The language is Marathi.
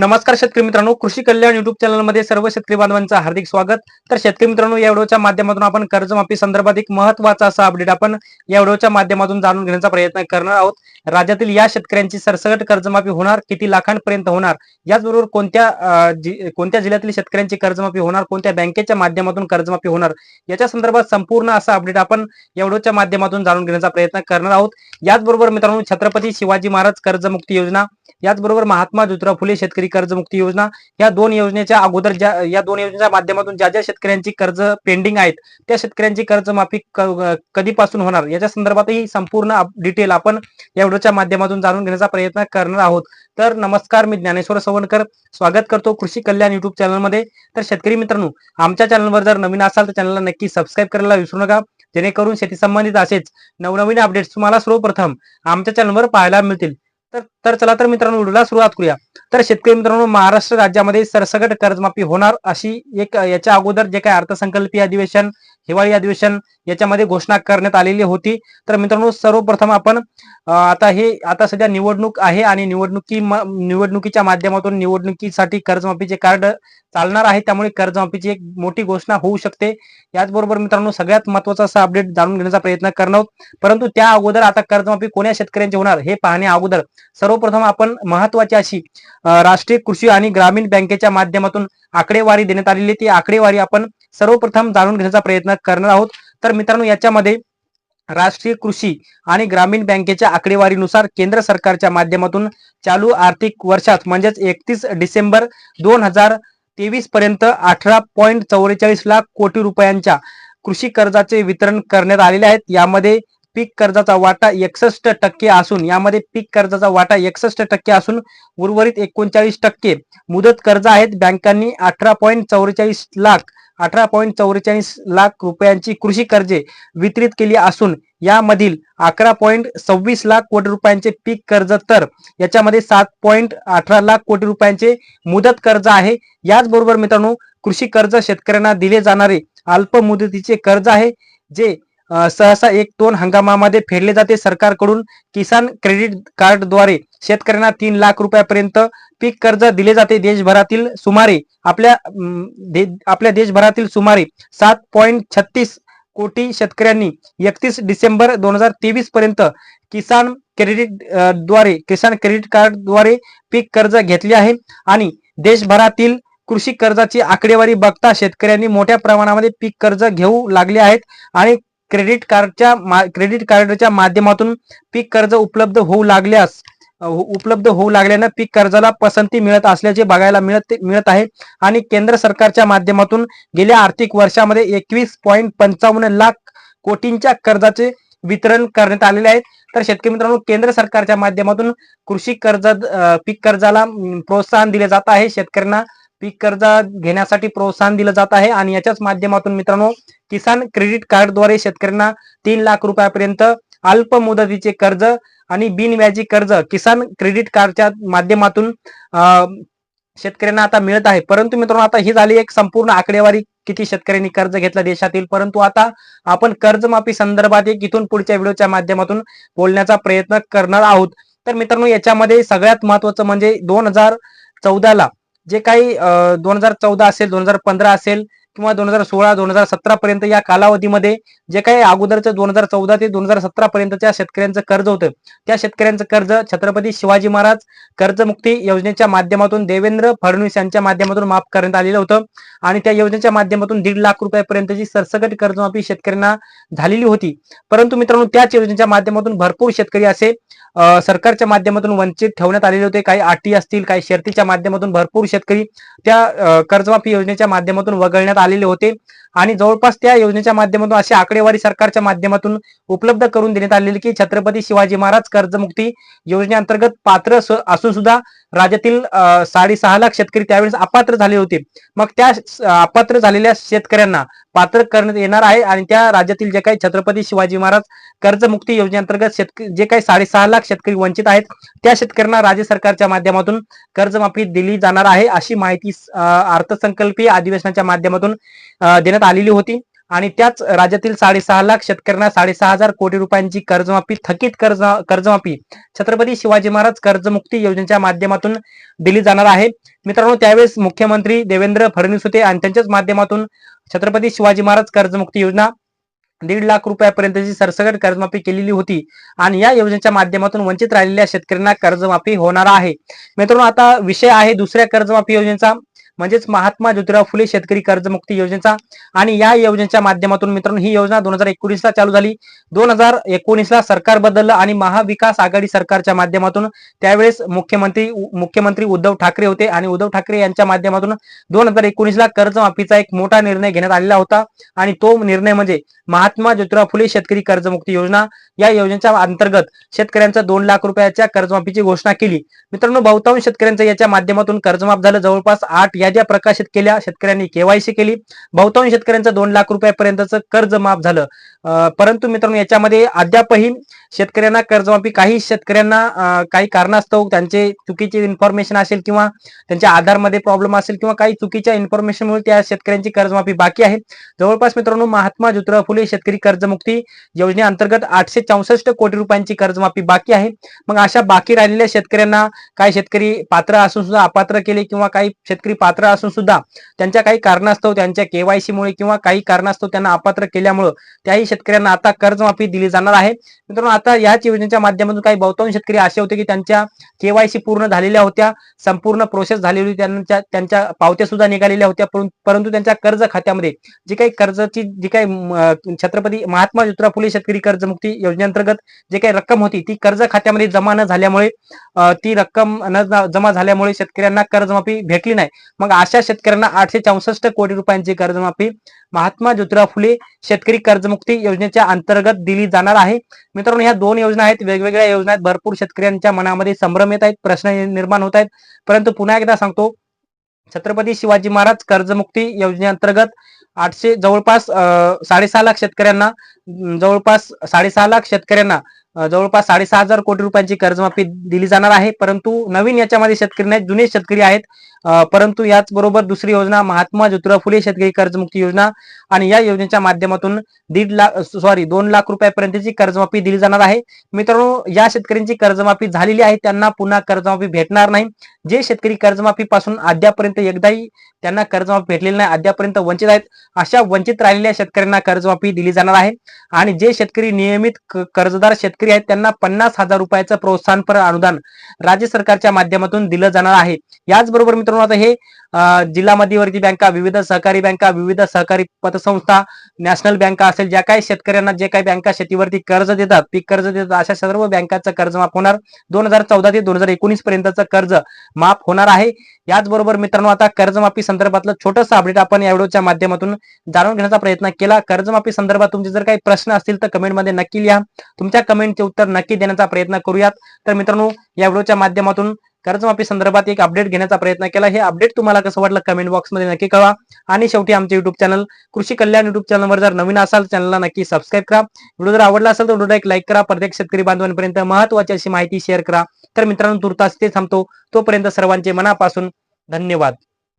नमस्कार शेतकरी मित्रांनो कृषी कल्याण युट्यूब चॅनलमध्ये सर्व शेतकरी बांधवांचं हार्दिक स्वागत. तर शेतकरी मित्रांनो या व्हिडिओच्या माध्यमातून आपण कर्जमाफी संदर्भात एक महत्त्वाचा असा अपडेट आपण या व्हिडिओच्या माध्यमातून जाणून घेण्याचा प्रयत्न करणार आहोत. राज्यातील या शेतकऱ्यांची सरसकट कर्जमाफी होणार किती लाखांपर्यंत होणार? याचबरोबर कोणत्या जि- कोणत्या जिल्ह्यातील शेतकऱ्यांची कर्जमाफी होणार? कोणत्या बँकेच्या माध्यमातून कर्जमाफी होणार? याच्या संदर्भात संपूर्ण असा अपडेट आपण या माध्यमातून जाणून घेण्याचा प्रयत्न करणार आहोत. याचबरोबर मित्रांनो छत्रपती शिवाजी महाराज कर्जमुक्ती योजना याचबरोबर महात्मा ज्योतिराव फुले शेतकरी कर्जमुक्ती योजना या दोन योजनेच्या अगोदर ज्या या दोन योजनेच्या माध्यमातून ज्या ज्या शेतकऱ्यांची कर्ज पेंडिंग आहेत त्या शेतकऱ्यांची कर्जमाफी क- कधीपासून होणार? याच्या संदर्भातही संपूर्ण डिटेल आपण या व्हिडिओच्या माध्यमातून जाणून घेण्याचा प्रयत्न करणार आहोत. तर नमस्कार मी ज्ञानेश्वर सवणकर स्वागत करतो कृषी कल्याण युट्यूब चॅनलमध्ये. तर शेतकरी मित्रांनो आमच्या चॅनलवर जर नवीन असाल तर चॅनलला नक्की सबस्क्राईब करायला विसरू नका. जेणेकरून शेती संबंधित असेच नवनवीन अपडेट्स तुम्हाला सर्वप्रथम आमच्या चॅनलवर पाहायला मिळतील. तर तर चला तर मित्रांनो व्हिडिओला सुरुवात करूया. तर शेतकरी मित्रांनो महाराष्ट्र राज्यामध्ये सरसगट कर्जमाफी होणार अशी एक याच्या अगोदर जे काही अर्थसंकल्पीय अधिवेशन हिवाळी अधिवेशन याच्यामध्ये घोषणा करण्यात आलेली होती. तर मित्रांनो सर्वप्रथम आपण आता हे आता सध्या निवडणूक आहे आणि निवडणुकी निवडणुकीच्या माध्यमातून निवडणुकीसाठी कर्जमाफीचे कार्ड चालणार आहे. त्यामुळे कर्जमाफीची एक मोठी घोषणा होऊ शकते. याचबरोबर मित्रांनो सगळ्यात महत्त्वाचा असा अपडेट जाणून घेण्याचा प्रयत्न करणार परंतु त्या अगोदर आता कर्जमाफी कोण्या शेतकऱ्यांची होणार हे पाहण्या अगोदर सर्व सर्वप्रथम आपण महत्वाची अशी राष्ट्रीय कृषी आणि ग्रामीण बँकेच्या माध्यमातून आकडेवारी देण्यात आलेली ती आकडेवारी आपण सर्वप्रथम जाणून घेण्याचा प्रयत्न करणार आहोत. तर मित्रांनो याच्यामध्ये राष्ट्रीय कृषी आणि ग्रामीण बँकेच्या आकडेवारीनुसार केंद्र सरकारच्या माध्यमातून चालू आर्थिक वर्षात म्हणजेच एकतीस डिसेंबर दोन हजार तेवीस पर्यंत अठरा पॉईंट चौवेचाळीस लाख कोटी रुपयांच्या कृषी कर्जाचे वितरण करण्यात आलेले आहेत. यामध्ये पीक कर्जाचा वाटा एकसष्ट टक्के असून यामध्ये पीक कर्जाचा वाटा एकसष्ट टक्के असून उर्वरित एकोणचाळीस टक्के मुदत कर्ज आहेत. बँकांनी अठरा पॉईंट चौवेचाळीस लाख अठरा पॉईंट चौवेचाळीस लाख रुपयांची कृषी कर्जे वितरित केली असून यामधील अकरा पॉईंट सव्वीस लाख कोटी रुपयांचे पीक कर्ज तर याच्यामध्ये सात पॉईंट अठरा लाख कोटी रुपयांचे मुदत कर्ज आहे. याचबरोबर मित्रांनो कृषी कर्ज शेतकऱ्यांना दिले जाणारे अल्प मुदतीचे कर्ज आहे जे सहसा एक दोन हंगामामध्ये फेडले जाते. सरकारकडून किसान क्रेडिट कार्डद्वारे शेतकऱ्यांना तीन लाख रुपयापर्यंत पीक कर्ज दिले जाते. देशभरातील सुमारे आपल्या दे- आपल्या देशभरातील सुमारे सात पॉईंट छत्तीस कोटी शेतकऱ्यांनी एकतीस डिसेंबर दोन हजार तेवीस पर्यंत किसान क्रेडिटद्वारे किसान क्रेडिट कार्डद्वारे पीक कर्ज घेतले आहे. आणि देशभरातील कृषी कर्जाची आकडेवारी बघता शेतकऱ्यांनी मोठ्या प्रमाणामध्ये पीक कर्ज घेऊ लागले आहेत. आणि क्रेडिट कार्डच्या मा- क्रेडिट कार्डच्या माध्यमातून पीक कर्ज उपलब्ध होऊ लागल्यास हो, उपलब्ध होऊ लागल्यानं पीक कर्जाला पसंती मिळत असल्याचे बघायला मिळत मिळत आहे. आणि केंद्र सरकारच्या माध्यमातून गेल्या आर्थिक वर्षामध्ये एकवीस पॉईंट पंचावन्न लाख कोटींच्या कर्जाचे वितरण करण्यात आलेले आहे. तर शेतकरी मित्रांनो केंद्र सरकारच्या माध्यमातून कृषी कर्ज पीक कर्जाला प्रोत्साहन दिले जात आहे. शेतकऱ्यांना पीक कर्ज घेण्यासाठी प्रोत्साहन दिलं जात आहे आणि याच्याच माध्यमातून मित्रांनो किसान क्रेडिट कार्डद्वारे शेतकऱ्यांना तीन लाख रुपयापर्यंत अल्प मुदतीचे कर्ज आणि बिनव्याजी कर्ज किसान क्रेडिट कार्डच्या माध्यमातून शेतकऱ्यांना आता मिळत आहे. परंतु मित्रांनो आता ही झाली एक संपूर्ण आकडेवारी किती शेतकऱ्यांनी कर्ज घेतलं देशातील. परंतु आता आपण कर्जमाफी संदर्भात एक इथून पुढच्या व्हिडिओच्या माध्यमातून बोलण्याचा प्रयत्न करणार आहोत. तर मित्रांनो याच्यामध्ये सगळ्यात महत्वाचं म्हणजे दोन हजार चौदाला जे काही दोन हजार चौदा असेल दोन हजार पंधरा असेल किंवा दोन हजार सोळा दोन हजार सतरा पर्यंत या कालावधीमध्ये जे काही अगोदरचं दोन हजार चौदा ते दोन हजार सतरा पर्यंतच्या शेतकऱ्यांचं कर्ज होतं. त्या शेतकऱ्यांचं कर्ज छत्रपती शिवाजी महाराज कर्जमुक्ती योजनेच्या माध्यमातून देवेंद्र फडणवीस यांच्या माध्यमातून माफ करण्यात आलेलं होतं. आणि त्या योजनेच्या माध्यमातून दीड लाख रुपयापर्यंतची सरसकट कर्जमाफी शेतकऱ्यांना झालेली होती. परंतु मित्रांनो त्याच योजनेच्या माध्यमातून भरपूर शेतकरी असे सरकारच्या माध्यमातून वंचित ठेवण्यात आलेले होते. काही अटी असतील काही शर्तीच्या माध्यमातून भरपूर शेतकरी त्या कर्जमाफी योजनेच्या माध्यमातून वगळण्यात आलेले होते. आणि जवळपास त्या योजनेच्या माध्यमातून अशी आकडेवारी सरकारच्या माध्यमातून उपलब्ध करून देण्यात आलेली की छत्रपती शिवाजी महाराज कर्जमुक्ती योजनेअंतर्गत पात्र असून सुद्धा राज्यातील अं, साडेसहा लाख शेतकरी त्यावेळेस अपात्र झाले होते. मग त्या अपात्र झालेल्या शेतकऱ्यांना पात्र करण्यात येणार आहे आणि त्या राज्यातील जे काही छत्रपती शिवाजी महाराज कर्जमुक्ती योजनेअंतर्गत शेतकरी जे काही साडेसहा लाख शेतकरी वंचित आहेत त्या शेतकऱ्यांना राज्य सरकारच्या माध्यमातून कर्जमाफी दिली जाणार आहे अशी माहिती अर्थसंकल्पीय अधिवेशनाच्या माध्यमातून देण्यात आलेली होती. आणि त्याच राज्यातील साडेसहा लाख शेतकऱ्यांना साडेसहा हजार कोटी रुपयांची कर्जमाफी थकीत कर्ज कर्जमाफी. छत्रपती शिवाजी महाराज कर्जमुक्ती योजनेच्या माध्यमातून दिली जाणार आहे. मित्रांनो त्यावेळेस मुख्यमंत्री देवेंद्र फडणवीस होते आणि त्यांच्याच माध्यमातून छत्रपती शिवाजी महाराज कर्जमुक्ती योजना दीड लाख रुपयापर्यंतची सरसकट कर्जमाफी केलेली होती आणि या योजनेच्या माध्यमातून वंचित राहिलेल्या शेतकऱ्यांना कर्जमाफी होणार आहे. मित्रांनो आता विषय आहे दुसऱ्या कर्जमाफी योजनेचा. म्हणजेच महात्मा ज्योतिराव फुले शेतकरी कर्जमुक्ती योजनेचा आणि या योजनेच्या माध्यमातून मित्रांनो ही योजना दोन हजार एकोणीस ला चालू झाली. दोन हजार एकोणीस ला सरकार बदललं आणि महाविकास आघाडी सरकारच्या माध्यमातून त्यावेळेस मुख्यमंत्री मुख्यमंत्री उद्धव ठाकरे होते आणि उद्धव ठाकरे यांच्या माध्यमातून दोन हजार एकोणीस ला कर्जमाफीचा एक मोठा निर्णय घेण्यात आलेला होता. आणि तो निर्णय म्हणजे महात्मा ज्योतिराव फुले शेतकरी कर्जमुक्ती योजना या योजनेच्या अंतर्गत शेतकऱ्यांचा दोन लाख रुपयाच्या कर्जमाफीची घोषणा केली. मित्रांनो बहुतांश शेतकऱ्यांचं याच्या माध्यमातून कर्जमाफ झालं. जवळपास आठ याद्या प्रकाशित केल्या शेतकऱ्यांनी केवायसी केली. बहुतांश शेतकऱ्यांचं दोन लाख रुपयापर्यंतचं कर्ज माफ झालं. परंतु मित्रांनो याच्यामध्ये अद्यापही शेतकऱ्यांना कर्जमाफी काही शेतकऱ्यांना काही कारणास्तव त्यांचे चुकीचे इन्फॉर्मेशन असेल किंवा त्यांच्या आधारमध्ये प्रॉब्लेम असेल किंवा काही चुकीच्या इन्फॉर्मेशनमुळे त्या शेतकऱ्यांची कर्जमाफी बाकी आहे. जवळपास मित्रांनो महात्मा ज्योतिराव फुले शेतकरी कर्जमुक्ती योजनेअंतर्गत आठशे चौसष्ट कोटी रुपयांची कर्जमाफी बाकी आहे. मग अशा बाकी राहिलेल्या शेतकऱ्यांना काही शेतकरी पात्र असून सुद्धा अपात्र केले किंवा काही शेतकरी पात्र असून सुद्धा त्यांच्या काही कारणास्तव त्यांच्या केवायसी मुळे किंवा काही कारणास्तव त्यांना अपात्र केल्यामुळे त्याही शेतकऱ्यांना आता कर्जमाफी दिली जाणार आहे. मित्रांनो आता याच योजनेच्या माध्यमातून काही बहुतांश शेतकरी असे होते की त्यांच्या केवायसी पूर्ण झालेल्या होत्या संपूर्ण प्रोसेस झालेली होती त्यांच्या त्यांच्या पावत्या सुद्धा निघालेल्या होत्या परंतु त्यांच्या कर्ज खात्यामध्ये जी काही कर्जाची जी काही छत्रपती महात्मा ज्योतिराव फुले शेतकरी कर्जमुक्ती योजनेअंतर्गत जे काही रक्कम होती ती कर्ज खात्यामध्ये जमा न झाल्यामुळे ती रक्कम न जमा झाल्यामुळे शेतकऱ्यांना कर्जमाफी भेटली नाही. मग अशा शेतकऱ्यांना आठशे चौसष्ट कोटी रुपयांची कर्जमाफी महात्मा ज्योतिराव फुले शेतकरी कर्जमुक्ती योजनेच्या अंतर्गत दिली जाणार आहे. मित्रांनो ह्या दोन योजना आहेत. वेगवेगळ्या योजना आहेत. भरपूर शेतकऱ्यांच्या मनामध्ये संभ्रम येत आहेत. प्रश्न निर्माण होत आहेत. परंतु पुन्हा एकदा सांगतो छत्रपती शिवाजी महाराज कर्जमुक्ती योजनेअंतर्गत आठशे जवळपास अं, साडेसहा लाख शेतकऱ्यांना जवळपास साडेसहा लाख शेतकऱ्यांना जवळपास साडेसहा हजार कोटी रुपयांची कर्जमाफी दिली जाणार आहे. परंतु नवीन याच्यामध्ये शेतकरी नाही जुने शेतकरी आहेत. परंतु याचबरोबर दुसरी योजना महात्मा ज्योतिराव फुले शेतकरी कर्जमुक्ती योजना आणि या योजनेच्या माध्यमातून दीड लाख सॉरी दोन लाख रुपयापर्यंतची कर्जमाफी दिली जाणार आहे. मित्रांनो या शेतकऱ्यांची कर्जमाफी झालेली आहे. त्यांना पुन्हा कर्जमाफी भेटणार नाही. जे शेतकरी कर्जमाफी पासून अद्यापर्यंत एकदाही त्यांना कर्जमाफी भेटलेली नाही. अद्यापर्यंत वंचित आहेत. अशा वंचित राहिलेल्या शेतकऱ्यांना कर्जमाफी दिली जाणार आहे. आणि जे शेतकरी नियमित कर्जदार शेतकरी आहेत त्यांना पन्नास हजार रुपयाचं प्रोत्साहनपर अनुदान राज्य सरकारच्या माध्यमातून दिलं जाणार आहे. याचबरोबर मित्रांनो आता हे जिल्हा मध्यवर्ती बँका विविध सहकारी बँका विविध सहकारी पतसंस्था नॅशनल बँका असेल ज्या काही शेतकऱ्यांना जे काही बँका शेतीवरती कर्ज देतात पीक कर्ज देतात अशा सर्व बँकांचं कर्ज माफ होणार. दोन हजार चौदा ते दोन हजार एकोणीस पर्यंतचं कर्ज माफ होणार आहे. याचबरोबर मित्रांनो आता कर्जमाफी संदर्भातलं छोटंसं अपडेट आपण या व्हिडिओच्या माध्यमातून जाणून घेण्याचा प्रयत्न केला. कर्जमाफी संदर्भात तुमचे जर काही प्रश्न असतील तर कमेंटमध्ये नक्की लिहा. तुमच्या कमेंटचे उत्तर नक्की देण्याचा प्रयत्न करूयात. तर मित्रांनो या व्हिडिओच्या माध्यमातून कर्जमाफी संदर्भात एक अपडेट घेण्याचा प्रयत्न केला. हे अपडेट तुम्हाला कसं वाटलं कमेंट बॉक्समध्ये नक्की कळवा. आणि शेवटी आमचे युट्यूब चॅनल कृषी कल्याण युट्यूब चॅनलवर जर नवीन असाल चॅनलला नक्की सबस्क्राईब करा. व्हिडिओ जर आवडला असेल तर व्हिडिओला एक लाईक करा. प्रत्येक शेतकरी बांधवांपर्यंत महत्वाची अशी माहिती शेअर करा. तर मित्रांनो तुर्तास ते थांबतो. तोपर्यंत सर्वांचे मनापासून धन्यवाद.